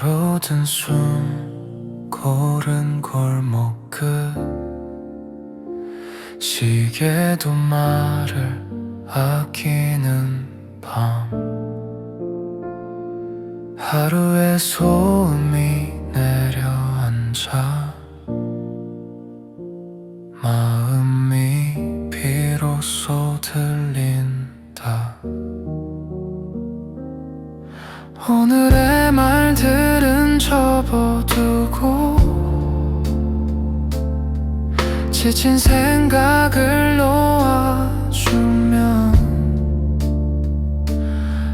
같은 숨 고른 골목 끝. 시계도 말을 아끼는 밤. 하루의 소음이 내려앉아 마음이 비로소 들린다. 오늘의 지친 생각을 놓아주면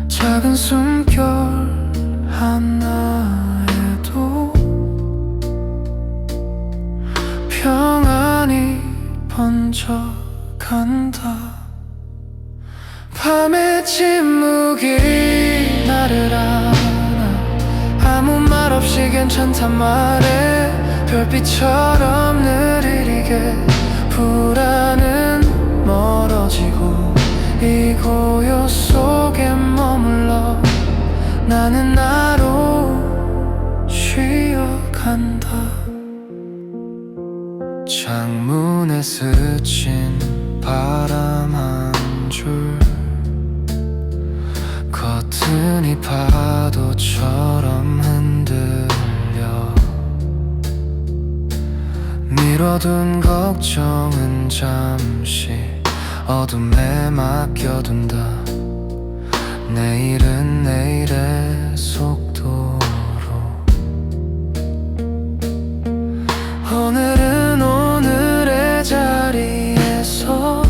작은 숨결 하나에도 평안이 번져간다. 밤의 침묵이 나를 안아 아무 말 없이 괜찮단 말에 별빛처럼 느리게 불안은 멀어지고 이 고요 속에 머물러 나는 나로 쉬어간다. 창문에 스친 바람 한 줄 커튼이 파도처럼 미뤄둔 걱정은 잠시 어둠에 맡겨둔다. 내일은 내일의 속도로. 오늘은 오늘의 자리에서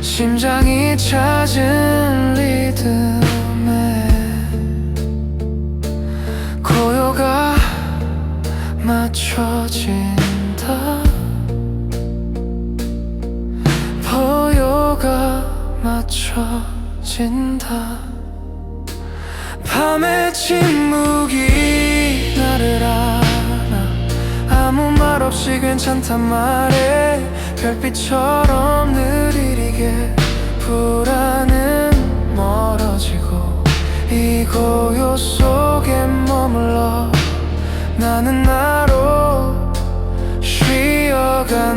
심장이 찾은 리듬 맞춰진다. 보요가 맞춰진다. 밤의 침묵이 나를 안아. 아무 말 없이 괜찮단 말에 별빛처럼 느리게 불안은 멀어지고 이 고요 속에 머물러 나는 나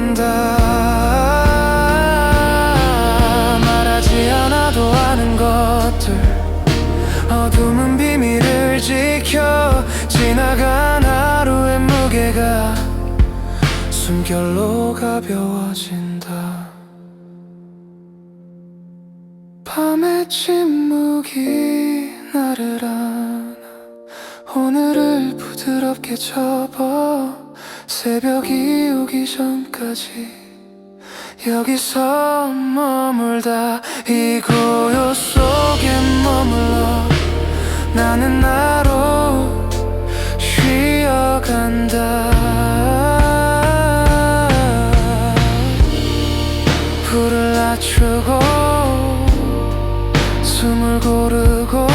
간다. 말하지 않아도 아는 것들. 어둠은 비밀을 지켜 지나간 하루의 무게가 숨결로 가벼워진다. 밤의 침묵이 나를 안아 오늘을 부드럽게 접어 새벽이 오기 전까지 여기서 머물다. 이 고요 속에 머물러 나는 나로 쉬어간다. 불을 낮추고 숨을 고르고